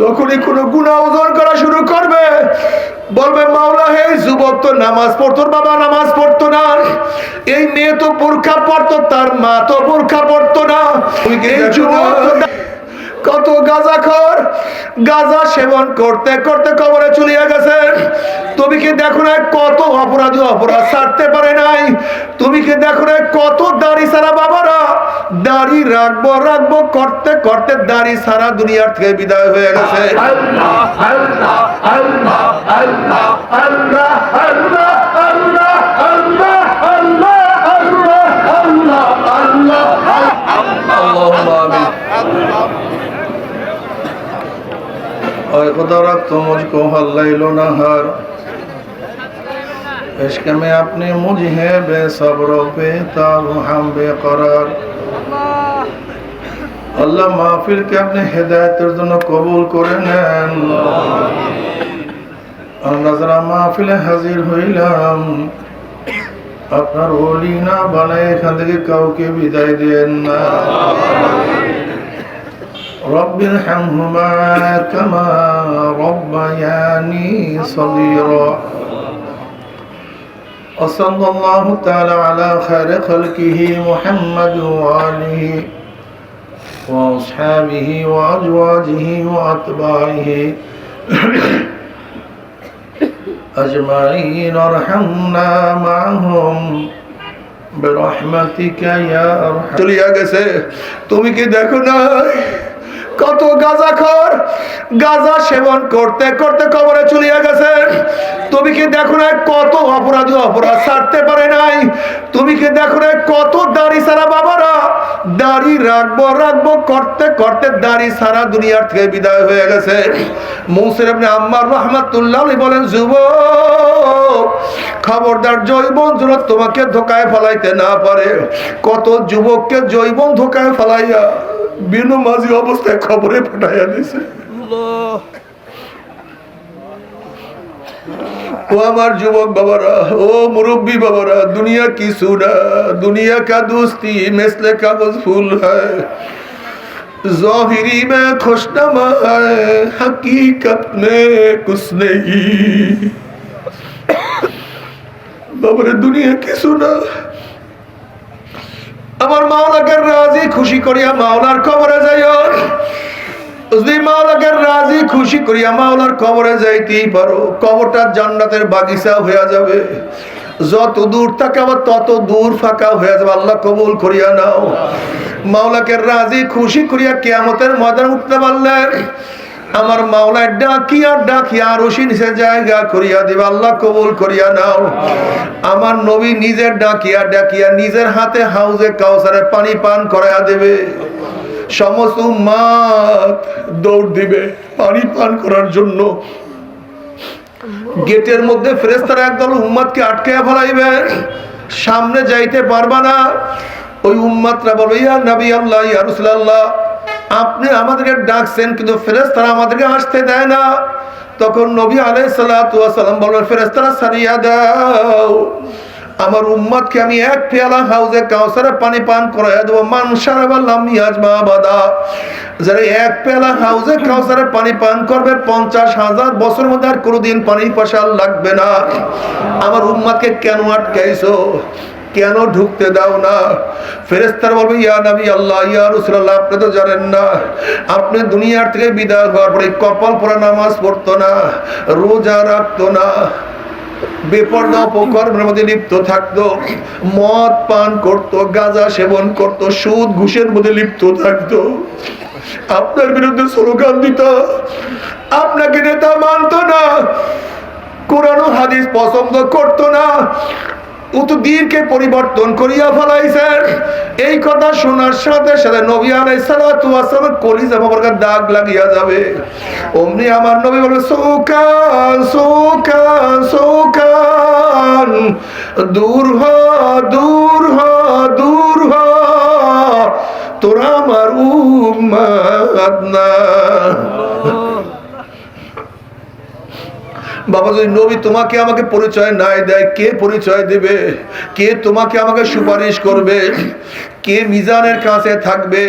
যখনই কোনো গুণা ওজন করা শুরু করবে বলবে মাওলা হে যুবক তো নামাজ পড়তো বাবা নামাজ পড়তো না। এই মেয়ে তো বোরখা পড়তো তার মা তো বোরখা পড়তো না। এই যুবক কত গাজা খর? গাজা সেবন করতে করতে কবরে চলিয়া গেছে। তুমি কি দেখো না কত অপরাধী অপরাধ ছাড়তে পারে নাই? তুমি কি দেখো না কত দাড়ি সারা বাবারা? দাড়ি রাখব রাখব, করতে করতে দাড়ি সারা দুনিয়ার থেকে বিদায় হয়ে গেছে। আল্লাহ আল্লাহ আল্লাহ আল্লাহ আল্লাহ আল্লাহ। قد رکھت مجھ کو ہر لیل و نہر عشق আপনি হেদায়তের জন্য কবুল করে নেন। মাহফিলে হাজির হইলাম, আপনার ওলি না বানাই এখান থেকে কাউকে বিদায় দেন না। رب ارحمهما كما ربياني صغيرا وصلى الله تعالى على خير خلقه محمد وآله وأصحابه وأزواجه وأتباعه أجمعين ارحمنا معهم برحمتك يا أرحم চলিয়া গেছে তুমি কি দেখো না কত গাজা খর গাজা সেবন করতে করতে কবরে চলিয়া গেছে। তুমি কি দেখো না কত অপরাধী অপরাধ? ছাড়তে পারে নাই। তুমি কি দেখো না কত দাড়ি সারা বাবারা? দাড়ি রাখব রাখব, করতে করতে দাড়ি সারা দুনিয়ার থেকে বিদায় হয়ে গেছে। মৌসের আপনি আম্মার রহমাতুল্লাহ বলেন যুব খবরদার জৈবন যেন তোমাকে ধোকায় ফেলাইতে না পারে। কত যুবককে জৈবন ধোকায় ফেলাইয়া বিনু মাঝি অবস্থায় খবরে পাঠাইয়া দিছে। ও আমার যুবক বাবারা, ও মুরব্বী বাবারা, দুনিয়া কি সুরা দুনিয়া কা দোস্তি, মেসলে কাগজ ফুল হয়। ظاہری میں خوشنما ہے حقیقت میں کچھ نہیں ببر دنیا کی سنا আমার মাওলাকে রাজি, খুশি করিয়া মাওলার কবরে যাইও। যদি মাওলাকে রাজি, খুশি করিয়া মাওলার কবরে যাইতেই পারো। কবরটা জান্নাতের বাগিচা হয়ে যাবে। যত দূর থাকে আবার তত দূর ফাঁকা হয়ে যাবে। আল্লাহ কবুল করিয়া নাও। মাওলাকে রাজি, খুশি করিয়া কেয়ামতের ময়দান উঠতে পারলেন আমার মাওলায় ডাকিয়া ডাকিয়া আরও নিচে জায়গা করিয়া দিবে, আল্লাহ কবুল করিয়া নাও। আমার নবী নিজের ডাকিয়া ডাকিয়া নিজের হাতে হাউজে কাউসারে পানি পান করাইয়া দেবে। সমস্ত উম্মাদ দৌড় দিবে পানি পান করার জন্য। গেটের মধ্যে ফেরেস্তারা একদল উম্মাদকে আটকে ফেলাইবে। সামনে যাইতে পারবা না। ওই উম্মাদরা বলবে, ইয়া নবী আল্লাহ, ইয়া রাসূলুল্লাহ আপনি আমাদেরকে ডাকছেন, কিন্তু ফেরেস্তারা আমাদেরকে আসতে দেয় না। তখন নবী ওয়াস সালাম বলবেন ফেরেস্তারা সারিয়া দাও। আমার উম্মতকে আমি এক পেয়ালা হাউজে কাউসারে পানি পান করাইয়া দেবো। মানসার বাল্লাম ইয়াজমা বাদা যারা এক পেয়ালা হাউজে কাউসারে পানি পান করবে, পঞ্চাশ হাজার বছর মধ্যে আর কোনোদিন পানি পয়সা লাগবে না। আমার উম্মাকে কেন আটকাইছো? কেন ঢুকতে দাও না? ফেরেস্তার বলবে, ইয়া নবী আল্লাহ, ইয়া রসুল্লাহ আপনি তো জানেন না। আপনি দুনিয়ার থেকে বিদায় হওয়ার পরে কপাল পরা নামাজ পড়তো না, রোজা রাখতো না অপকর্মের মধ্যে লিপ্ত থাকতো, মদ পান করত, গাঁজা সেবন করত, সুদ ঘুষের মধ্যে লিপ্ত থাকতো। আপনার বিরুদ্ধে স্লোগান দিত, আপনাকে নেতা মানতো না, কোরআন হাদিস পছন্দ করতো না উতদীরকে পরিবর্তন করিয়া ফেলাইছেন এই কথা শোনার সাথে সাথে নবী আলাই সালাতু ওয়াসালাম কলিজা বাবার দাগ লাগিয়া যাবে। অমনি আমার নবী বলে সৌকান সৌকান সৌকান, দূর হ দূর হ দূর হ, তোরা আমার উম্মাদ না। বাবা, যদি নবী তোমাকে আমাকে পরিচয় নাই দেয়, কে পরিচয় দিবে? কে তোমাকে আমাকে সুপারিশ করবে? কে মিজানের কাছে থাকবে?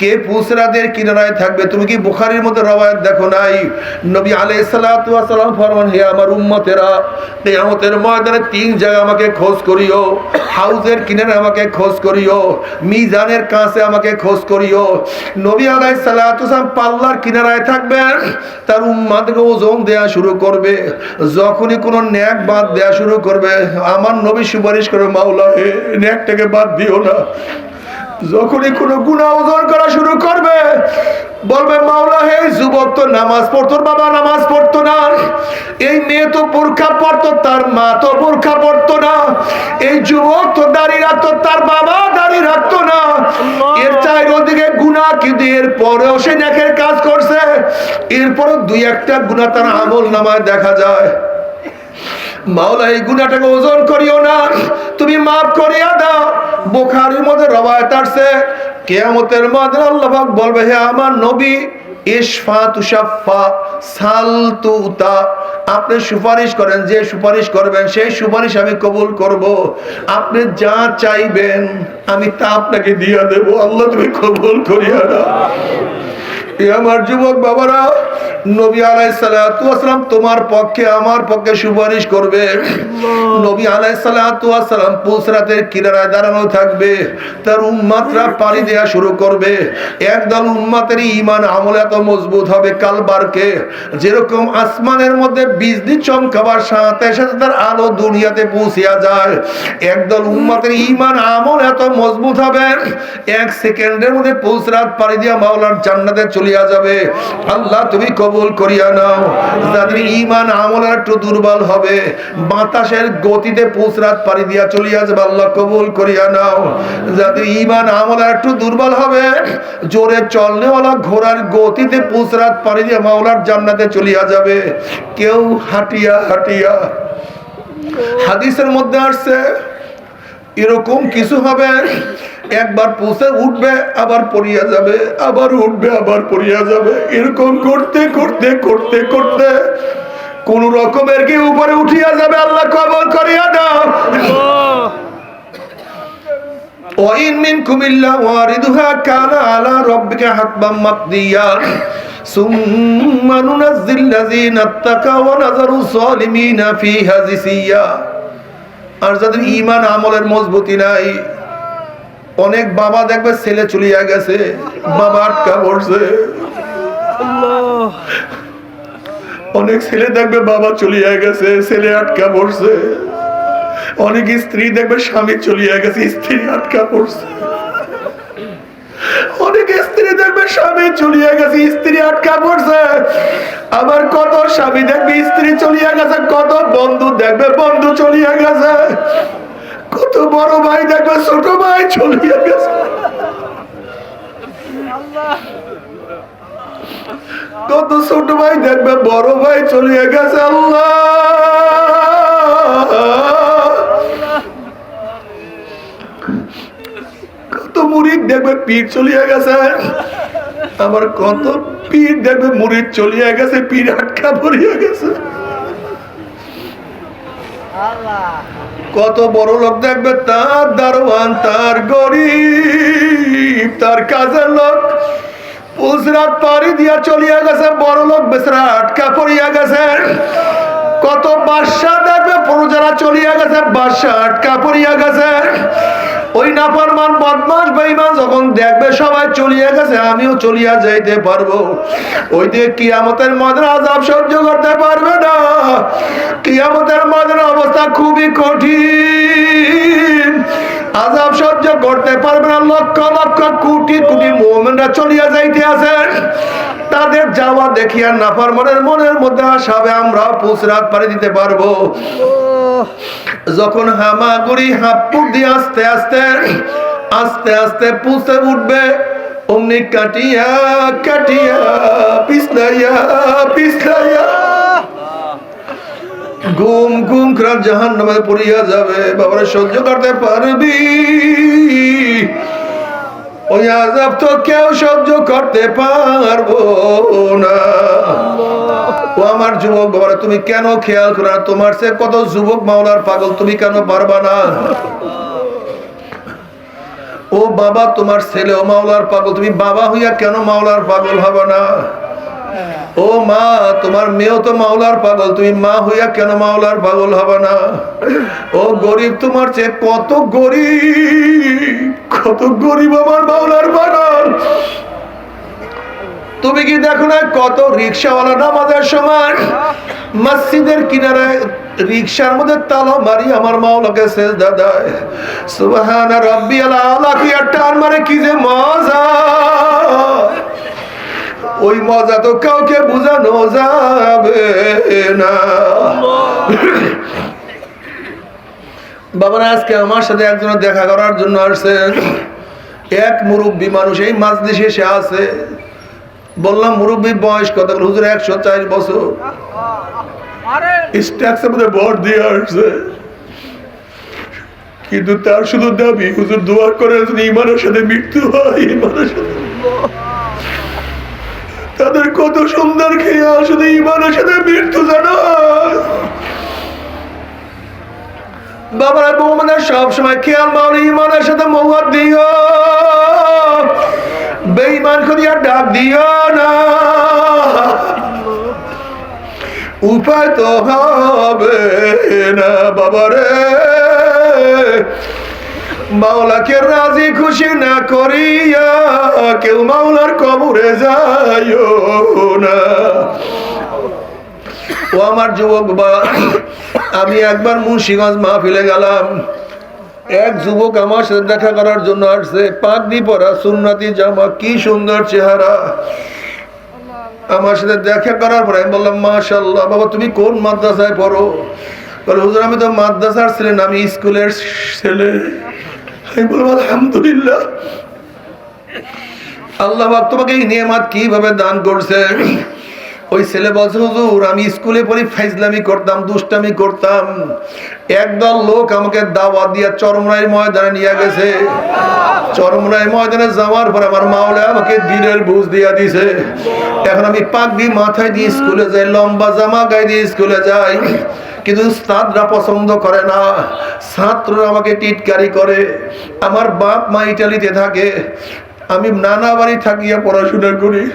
কে পুসরাদের কিনারায় থাকবে? তুমি কি বুখারির মধ্যে রবায়ত দেখো নাই? নবী আলাইহিস সালাম ফরমান, হে আমার উম্মতেরা, কিয়ামতের ময়দানে তিন জায়গা আমাকে খোঁজ করিও। হাউজের কিনারে আমাকে খোঁজ করিও। মিজানের কাছে আমাকে খোঁজ করিও। নবী আলাই সালাম পাল্লার কিনারায় থাকবেন তার উম্মাদকে ওজন দেয়া শুরু করবে। যখনই কোনো ন্যাক বাদ দেয়া শুরু করবে, আমার নবী সুপারিশ করবে মাওলা ন্যাকটাকে বাদ দিও না। যখনই কোনো গুণা ওজন করা শুরু করবে বলবে মাওলা হে যুবক তো নামাজ পড়তো বাবা নামাজ পড়তো না। এই মেয়ে তো বোরখা পড়তো তার মা তো বোরখা পড়তো না। এই যুবক তো দাড়ি রাখতো তার বাবা দাড়ি রাখতো না। এর চাই ওদিকে গুণা কিন্তু এর পরেও সে নেকের কাজ করছে। এরপরও দুই একটা গুণা তার আমল নামায় দেখা যায়। মাওলা এই গুণাটাকে ওজন করিও না। তুমি মাফ করিয়া দাও। বোখারির মধ্যে রবায়ত আসছে, কেয়ামতের মধ্যে আল্লাহ বলবে, হে আমার নবী আপনি সুপারিশ করেন, যে সুপারিশ করবেন, সেই সুপারিশ আমি কবুল করব। আপনি যা চাইবেন, আমি তা আপনাকে দিয়ে দেব। আল্লাহ তুমি কবুল করিয়া দাও এ আমার যুবক বাবারা নবী আলাইসালাম তোমার পক্ষে আমার পক্ষে সুপারিশ করবে। নবী আলাইসালাম পুসরাতের কিনারায় দাঁড়ানো থাকবে তার উম্মাতরা পানি দেয়া শুরু করবে। একদল উম্মাতের ইমান আমল এত মজবুত হবে কালবারকে। যেরকম আসমানের মধ্যে বিজলি চমকাবার সাথে সাথে তার আলো দুনিয়াতে পৌঁছিয়া যায়। একদল উম্মাতের ইমান আমল এত মজবুত হবে এক সেকেন্ডের মধ্যে পৌঁছরাত পানি দিয়া মাওলার জান্নাতে চলিয়া যাবে। আল্লাহ, তুমি কবুল করিয়া নাও। যাদের ইমান আমল একটু দুর্বল হবে, বাতাসের গতিতে পুসরাত পাড়ি দিয়া চলিয়া যাবে, আল্লাহ কবুল করিয়া নাও। যাদের ইমান আমল একটু দুর্বল হবে, জোরে চলনেওয়ালা ঘোড়ার গতিতে পুসরাত পাড়ি দিয়া মাওলার জান্নাতে চলিয়া যাবে। কেউ হাঁটিয়া হাঁটিয়া। হাদিসের মধ্যে আসছে, এরকম কিছু হবে একবার পৌঁছে উঠবে, আবার পড়িয়া যাবে, আবার উঠবে, আবার পড়িয়া যাবে। এরকম করতে করতে করতে করতে কোন রকমের কি উপরে উঠিয়া যাবে আল্লাহ কবর করিয়া দাও। ওয়াইন মিনকুম ইল্লা ওয়ারিদুহা কানা আলা রাব্বিকা হাতবাম মাকদিয়া। আর যাদের ইমান আমলের মজবুতি নাই অনেক বাবা দেখবে ছেলে চলিয়া গেছে, বাবা আটকা পড়ছে। অনেক ছেলে দেখবে বাবা চলিয়া গেছে, ছেলে আটকা পড়ছে। অনেক স্ত্রী দেখবে স্বামী চলিয়া গেছে, স্ত্রী আটকা পড়ছে। অনেক স্ত্রী দেখবে স্বামী চলিয়া গেছে, স্ত্রী আটকা পড়ছে। আবার কত স্বামী দেখবে স্ত্রী চলিয়া গেছে, কত বন্ধু দেখবে বন্ধু চলিয়া গেছে। কত বড় ভাই দেখবে ছোট ভাই চলিয়া গেছে। কত ছোট ভাই, দেখবে বড় ভাই চলিয়া গেছে, আল্লাহ। কত মুড়িদ দেখবে পীর চলিয়া গেছে। আমার কত পীর দেখবে মুড়িদ চলিয়া গেছে, পীর আটকা পড়িয়া গেছে। কত বড় লোক দেখবে, তার দারোয়ান, তার গরিব, তার কাজের লোক। পুজরাত পাড়ি দিয়া চলিয়া গেছে, বড় লোক বেসরা আটকা পড়িয়া গেছে। কত বাদশাহ দেখবে প্রজারা চলিয়া গেছে, বাদশাহ আটকা পড়িয়া গেছে। ওই নাফরমান বদমাস বেঈমান যখন দেখবে সবাই চলিয়া গেছে, আমিও চলিয়া যাইতে পারব। ওই দিয়ে কিয়ামতের মদের আজাব সহ্য করতে পারবে না। কিয়ামতের মদের অবস্থা খুবই কঠিন। আজাব সহ্য করতে পারবে না। লক্ষ লক্ষ কোটি কোটি মোমেনরা চলিয়া যাইতে আছেন তাদের যাওয়া দেখিয়া নাফরমানের মনের মধ্যে আসাবে আমরা পুসরাত পাড়ি দিতে পারব। যখন হামাগুড়ি হাপ্পুর দিয়ে আস্তে আস্তে আস্তে আস্তে পুষে উঠবে, অমনি কাটিয়া কাটিয়া, পিছলাইয়া পিছলাইয়া। ঘুম ঘুম খারাপ জাহান নামে পড়িয়া যাবে, বাবারা সহ্য করতে পারবি। ওই আজাব তো কেউ সহ্য করতে পারব না। ও আমার যুবক, বাবারা তুমি কেন খেয়াল করো না? তোমার সে কত যুবক মাওলার পাগল, তুমি কেন পারবা না? ও ও বাবা, তোমার ছেলেও মাওলার পাগল, তুমি বাবা হইয়া কেন মাওলার পাগল হবে না? ও মা, তোমার মেয়েও তো মাওলার পাগল, তুমি মা হইয়া কেন মাওলার পাগল হবে না? ও গরিব, তোমার চেয়ে কত গরিব কত গরিব আমার মাওলার পাগল। তুমি কি দেখো না কত রিক্সাওয়ালা নামাজের সময় মসজিদের কিনারায় রিক্সার মধ্যে তালা মারি আমার মাওলাকে শেষ দাদায় সুবহান রব্বি আলা কি আর টান মারে, কি যে মজা। ওই মজা তো কাউকে বোঝানো যাবে না। বাবারা, আজকে আমার সাথে একজন দেখা করার জন্য আসছে। এক মুরব্বী মানুষ, এই মাজলিসে সে আছে। বললাম, মুরব্বী, বয়স কত? হুজুর, একশো চার বছর। মধ্যে ভর দিয়ে আসছে। কিন্তু তার শুধু দাবি, হুজুর, দোয়া করে ইমানের সাথে মৃত্যু হয়, ইমানের সাথে তাদের কত সুন্দর খেয়ে শুধু ইমানের সাথে মৃত্যু জানা? বাবারা বৌমানের সব সময় খেয়াল মাওলি ইমানের সাথে মৌয়াদ দিও। বেঈমান করিয়া ডাক দিও না। উপায় তো হবে না, বাবারে। মাওলাকে রাজি খুশি না করিয়া কেউ মাওলার কবরে যাইও না। ও আমার যুবক বা, আমি একবার মুন্সিগঞ্জ মাহফিলে গেলাম। এক যুবক আমার সাথে দেখা করার জন্য আসছে। পাগড়ি পরা সুন্নাতি জামা, কি সুন্দর চেহারা। আমার সাথে দেখা করার পরে আমি বললাম মাশাল্লাহ বাবা, তুমি কোন মাদ্রাসায় পড়ো? বলে, হুজুর, আমি তো মাদ্রাসার ছেলে না, আমি স্কুলের ছেলে। আমি বলব আলহামদুলিল্লাহ। আল্লাহ তোমাকে এই নিয়ামাত কীভাবে দান করছে? ওই ছেলে বলছে, হুজুর, আমি স্কুলে পড়ি ফাইজলামি করতাম, দুষ্টামি করতাম। একদল লোক আমাকে দাওয়া দিয়া চরমরাই ময়দানে নিয়ে গেছে। চরমরাই ময়দানে যাওয়ার পর আমার মাওলা আমাকে দিনের বুঝ দিয়া দিছে। এখন আমি পাক পাগড়ি মাথায় দিয়ে স্কুলে যাই, লম্বা জামা গায়ে দিয়ে স্কুলে যাই। কিন্তু উস্তাদরা পছন্দ করে না। ছাত্ররা আমাকে টিটকারি করে। আমার বাপ মা ইটালিতে থাকে। আমি নানা বাড়ি থাকিয়া পড়াশোনা করি।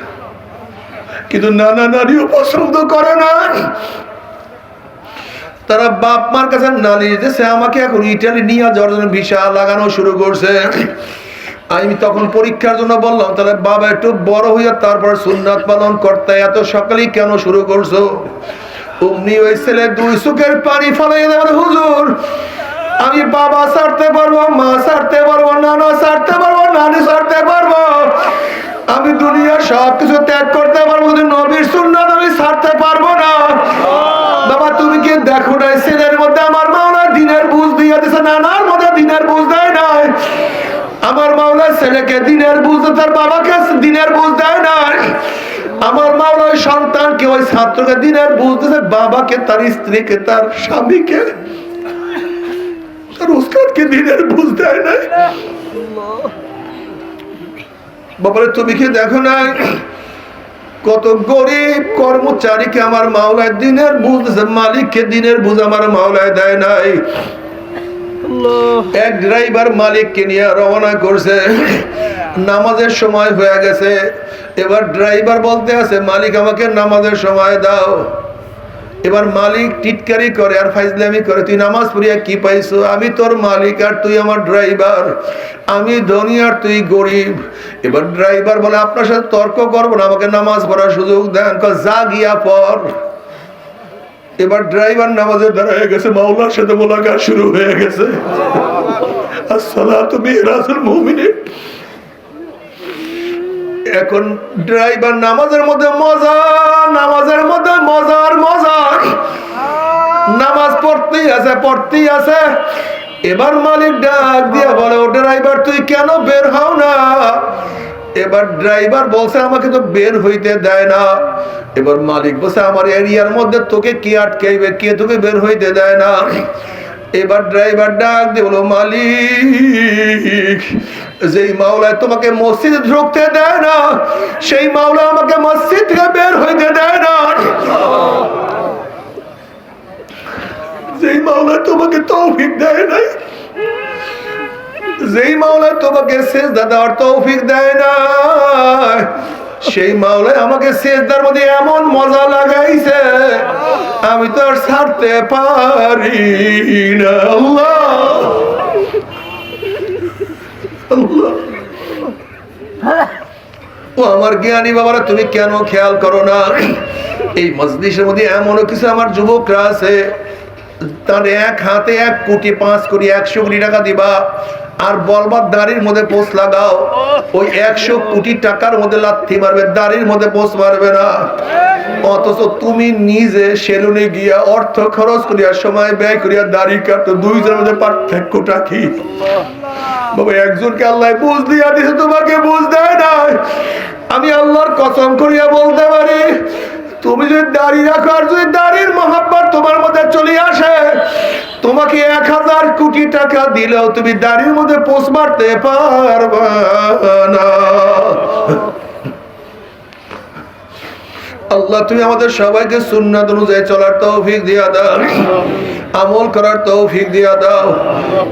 কিন্তু নানা নারীও পছন্দ করে না। তারা বাপ মার কাছে নালিশ দিয়েছে আমাকে এখন ইটালি নিয়ে যাওয়ার জন্য ভিসা লাগানো শুরু করছে। আমি তখন পরীক্ষার জন্য বললাম, তাহলে বাবা একটু বড় হইয়া তারপর সুন্নাত পালন করতে এত সকালেই কেন শুরু করছ? অমনি ওই ছেলে দুই চোখের পানি ফলাই দেবেন হুজুর, আমি বাবা ছাড়তে পারব, মা ছাড়তে পারব, নানা ছাড়তে পারব, নানি ছাড়তে পারব। আমি দুনিয়ার সব কিছু ত্যাগ করতে পারব, কিন্তু নবীর সুন্নাত আমি ছাড়তে পারব না। বাবা, তুমি কি দেখো না ছেলের মধ্যে আমার মাওলা দিনের বুঝ দিয়ে দিছে? নানার মধ্যে দিনের বুঝ দেয় নাই। আমার মাওলা ছেলেকে দিনের বুঝ তার বাবাকে দিনের বুঝ দেয় নাই। আমার মাওলা সন্তানকে, ওই ছাত্রকে দিনের বুঝ দিছে, বাবাকে, তার স্ত্রীকে, তার স্বামীকে। তার উস্তাদকে দিনের বুঝ দেয় নাই। বাবারে তুমি কি দেখো না কত গরিব কর্মচারীকে আমার মাওলায় দিনের বুঝ মালিককে দিনের বুঝ আমার মাওলায় দেয় নাই। এক ড্রাইভার মালিককে নিয়ে রওনা করছে। নামাজের সময় হয়ে গেছে। এবার ড্রাইভার বলতে আছে মালিক আমাকে নামাজের সময় দাও। এবার মালিক টিটকারি করে আর ফাইজলামি করে, তুই নামাজ পড়িয়া কি পাইছো? আমি তোর মালিক আর তুই আমার ড্রাইভার। আমি ধনী আর তুই গরিব। এবার ড্রাইভার বলে, আপনার সাথে তর্ক করব না, আমাকে নামাজ পড়ার সুযোগ দেন যা গিয়া পর এবার ড্রাইভার নামাজে দাঁড়ায় গেছে, মাওলার সাথে মোলাকাত শুরু হয়ে গেছে। আসসালাতু মিরাজুল মুমিনিন। এখন ড্রাইভার নামাজের মধ্যে মজা, নামাজের মধ্যে মজার মজা। নামাজ পড়তেই আছে পড়তেই আছে। এবার মালিক ডাক দিয়ে বলে, ও ড্রাইভার, তুই কেন বের হও না? এবার ড্রাইভার বলছে, আমাকে তো বের হইতে দেয় না। এবার মালিক বলছে, আমার এরিয়ার মধ্যে তোকে কি আটকাইবে? কে তোকে বের হইতে দেয় না? এবার ড্রাইভার ডাক দিয়ে বলো, মালিক, যেই মাওলায় তোমাকে মসজিদ ঢুকতে দেয় না, সেই মাওলা আমাকে মসজিদ থেকে বের হইতে দেয় না। যেই মাওলা তোমাকে তৌফিক দেয় নাই, যেই মাওলা তোমাকে সেজদা দেওয়ার তৌফিক দেয় না সেই মাওলায় আমাকে সেজদার মধ্যে এমন মজা লাগাইছে, আমি তো আর ছাড়তে পারি না। আল্লাহ। ও আমার জ্ঞানী বাবারা, তুমি কেন খেয়াল করো না? এই মজলিসের মধ্যে এমনও কিছু আমার যুবকরা আছে তার এক হাতে এক কোটি পাঁচ কোটি, একশো কোটি টাকা দিবা। আর বলবার দাড়ির মধ্যে পোষ লাগাও। ওই একশো কোটি টাকার মধ্যে লাথি মারবে, দাড়ির মধ্যে পোষ মারবে না। অথচ তুমি নিজে সেলুনে গিয়া অর্থ খরচ করিয়া, সময় ব্যয় করিয়া দাড়ি কাটো দুইজনের মধ্যে পার্থক্যটা কি? বাবা, একজনকে আল্লাহ বুঝ দিয়া দিছে, তোমাকে বুঝ দেয় না আমি আল্লাহর কসম করিয়া বলতে পারি তুমি যদি দাড়ি রাখো আর যদি দাড়ির মহাব্বত তোমার মধ্যে চলে আসে, তোমাকে এক হাজার কোটি টাকা দিলেও তুমি দাড়ির মধ্যে পোষ মারতে পারবা না। আল্লাহ, তুমি আমাদের সবাইকে সুন্নাত অনুযায়ী চলার তৌফিক দিয়া দাও। আমল করার তৌফিক দিয়া দাও।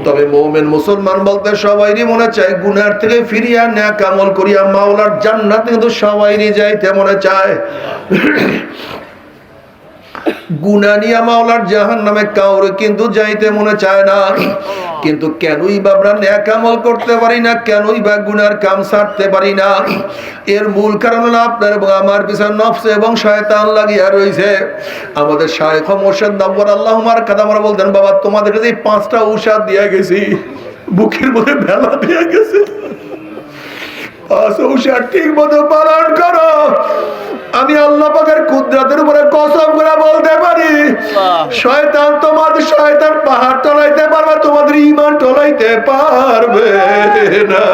তবে মোমেন মুসলমান বলতে সবাইরই মনে চায়, গুনার থেকে ফিরিয়া ন্যাক আমল করিয়া মাওলার জান্নাত কিন্তু সবাইরই যাইতে মনে চায়। গুনা নিয়া মাওলার জাহান নামে কাউরে কিন্তু যাইতে মনে চায় না। কিন্তু কেনই বা আমরা ন্যাক আমল করতে পারি না, কেনই বা গুনার কাম পারি না। এর মূল কারণ হলো আপনার এবং আমার পিছনে নফস এবং শয়তান লাগিয়া রয়েছে আমাদের শায়খ মোর্শেদ নব্বর আল্লাহ আমার কাদামারা বলতেন, বাবা তোমাদেরকে যে পাঁচটা ঔষধ দিয়ে গেছি। বুকের মধ্যে দিয়ে গেছে। পাঁচ ঔষধ ঠিক মতো পালন করো। আমি আল্লাহ পাকের কুদরতের উপরে কসম করে বলতে পারি শয়তান তোমাদের শয়তান পাহাড় টলাইতে পারবে তোমাদের ইমান টলাইতে পারবে না।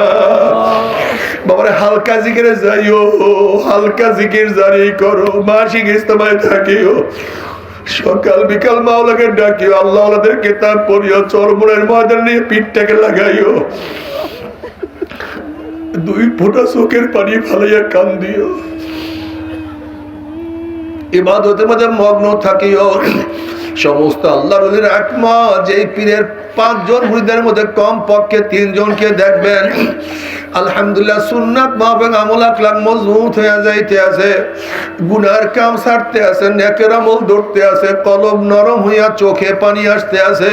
বাবারে হালকা জিকিরে যাইও হালকা জিকির জারি করো মাসিক ইস্তমায় থাকিও। সকাল বিকাল মাওলাকে ডাকিও আল্লাহ আল্লাহদের কেতাব পড়িও চরমনের ময়দান নিয়ে পিঠটাকে লাগাইও। দুই ফোঁটা চোখের পানি ফালাইয়া কান দিও। ইবাদতের মধ্যে মগ্ন থাকিও। সমস্ত আল্লাহ রলির একমা যেই পীরের পাঁচজন মুরিদের মধ্যে কম পক্ষে তিনজনকে দেখবেন। আলহামদুলিল্লাহ সুন্নাত মাহবেন আমল আকলাক মজবুত হয়ে যাইতে আছে। গুনার কাম ছাড়তে আছে, নেকের আমল ধরতে আছে, কলব নরম হইয়া চোখে পানি আসতে আছে।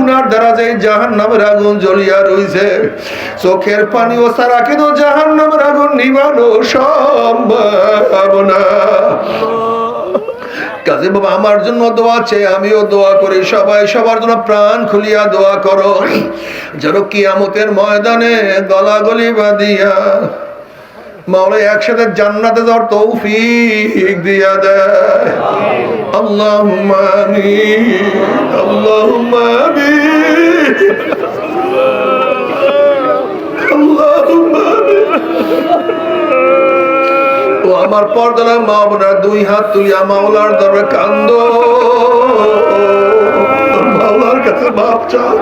দ্বারা যে জাহান নামের আগুন জ্বলিয়া রইছে, চোখের পানি ও সারা কিন্তু জাহান নামের আগুন নিবানো সম্ভব না। কাজে বাবা, আমার জন্য দোয়া চেয়ে আমিও দোয়া করি, সবাই সবার জন্য প্রাণ খুলিয়া দোয়া করো। যেন কিয়ামতের ময়দানে গলা গলাগলি বাঁধিয়া মাওলা, একসাথে জান্নাতে যাওয়ার তৌফিক দিয়া দেয়। আল্লাহুম্মা আমিন আল্লাহুম্মা আমিন। ও আমার পর্দার মা বোনার দুই হাত তুলিয়া মাওলার দরবারে কান্দ। মাওলার কাছে মাপ চাও।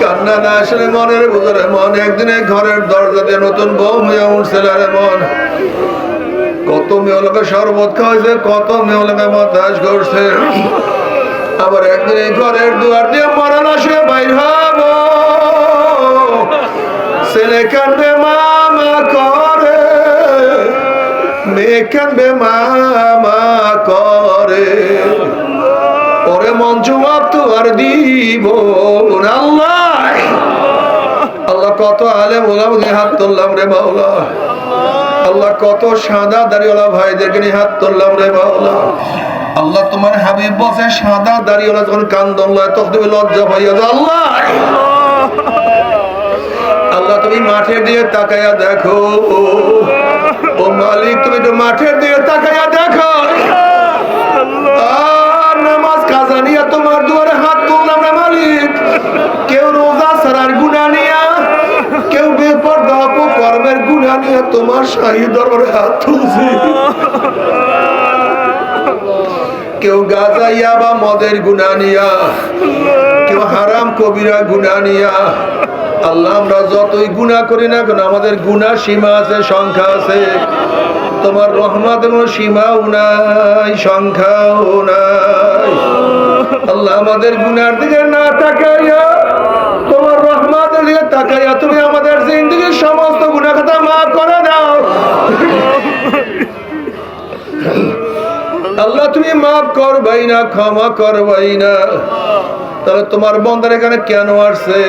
কান্না না আসলে মনের বুঝরে মন, একদিনে ঘরের দরজাতে নতুন বউ হয়ে উঠছে রে মন। কত মেয়লাকে শরবত খাওয়াইছে, কত মেয়লাকে বাতাস করছে। আবার একদিন এই ঘরের দুয়ার দিয়ে মরণ আসে বাইর হব। ছেলে কান্দে মামা করে। মেয়ে কান্দে মামা করে। ওরে মঞ্চ তো আর দিব আল্লাহ! আল্লাহ কত আলে মোলা হাত তুললাম রে বাউলা আল্লাহ কত সাদা দাড়িওয়ালা ভাইদেরকে নিয়ে হাত তুললাম রে বাউলা আল্লাহ তোমার হাবিব বসে সাদা দাড়িওয়ালা যখন তখন তুমি লজ্জা পাইয়া আল্লাহ! আল্লাহ, তুমি মাঠের দিয়ে তাকাইয়া দেখো। ও মালিক, তুমি তো মাঠের দিয়ে তাকাইয়া দেখো। জানিয়া তোমার দুয়ারে হাত তুললাম মালিক। কেউ রোজা ছাড়ার গুণা নিয়া, কেউ গুণা তোমার শাহী দরবারে হাত তুলছি। কেউ গাজাইয়া বা মদের গুণা নিয়া, কেউ হারাম কবিরা গুণা নিয়া। আল্লাহ, আমরা যতই গুণা করি না কেন, আমাদের গুণা সীমা আছে, সংখ্যা আছে। তোমার রহমাতের সীমাও নাই, সংখ্যাও নাই। আল্লাহ আমাদের গুনার দিকে না তাকাইয়া, তোমার রহমাতের দিকে তাকাইয়া তুমি আমাদের জিন্দগির সমস্ত গুণা কথা মাফ করে দাও। আল্লাহ তুমি মাফ করবাই না, ক্ষমা করবাই না। তাহলে তোমার বন্ধার এখানে কেন আসছে?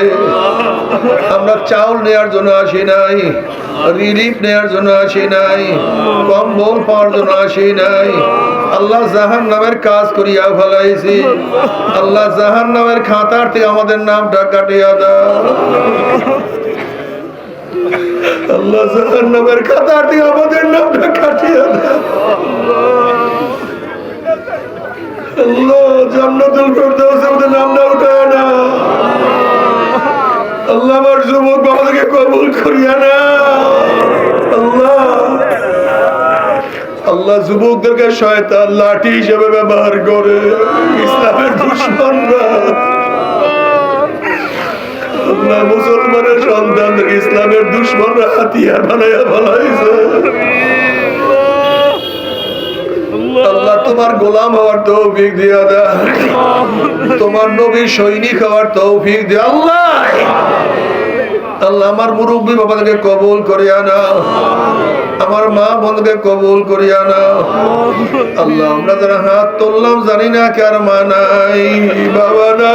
আমরা চাউল নেওয়ার জন্য আসি নাই, রিলিফ নেওয়ার জন্য আসি নাই, কম্বল পাওয়ার জন্য আসি নাই। আল্লাহ জাহান নামের কাজ করিয়া ফেলাইছি। আল্লাহ জাহান নামের খাতার থেকে আমাদের নামটা কাটিয়া দাও। আল্লাহ জাহান নামের খাতার থেকে আমাদের নামটা কাটিয়া দাও আল্লাহ জান্নাতুল ফেরদাউসের মধ্যে নামটা উঠায় না আল্লাহ আমার যুবক বাবাদেরকে কবুল করিয়া না আল্লাহ। আল্লাহ যুবকদেরকে শয়তান লাঠি হিসেবে ব্যবহার করে, ইসলামের দুশ্মনরা। আল্লাহ মুসলমানের সন্তানদের ইসলামের দুশ্মনরা হাতিয়ার বানাইয়া ফেলাইছে। আল্লাহ তোমার গোলাম হওয়ার তৌফিক দিয়া দা তোমার নবী সৈনিক হওয়ার তৌফিক দিয়া। আল্লাহ! আল্লাহ আমার মুরব্বী বাবাদেরকে কবুল করিয়া নাও। আমার মা বোনকে কবুল করিয়া নাও। আল্লাহ, আমরা যারা হাত তুললাম জানি না কার মা নাই, বাবা না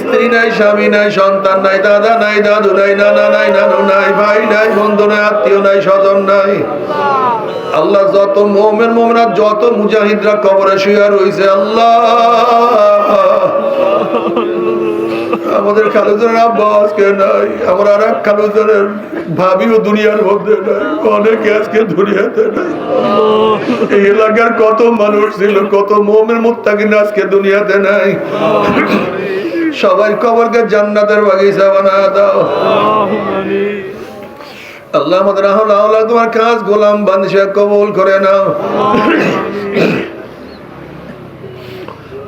স্ত্রী নাই, স্বামী নাই, সন্তান নাই, দাদা নাই, দাদু নাই, নানা নাই, নানু নাই, ভাই নাই, বন্ধু নাই, আত্মীয় নাই, স্বজন নাই। আল্লাহ, যত মোমেন, মোমনা যত মুজাহিদরা কবরে শুয়া রয়েছে আল্লাহ। আমাদের খালুজনের আব্বা আজকে নাই, আমার আর এক খালুজনের ভাবিও দুনিয়ার মধ্যে নাই, অনেকে আজকে দুনিয়াতে নাই। এই এলাকার কত মানুষ ছিল, কত মোমের মুত্তাকিন আজকে দুনিয়াতে নাই। সবাই কবরকে জান্নাতের বাগিচা বানা দাও। আল্লাহ আমাদের আহলা আহলা তোমার কাজ গোলাম বান্দিশা কবুল করে নাও।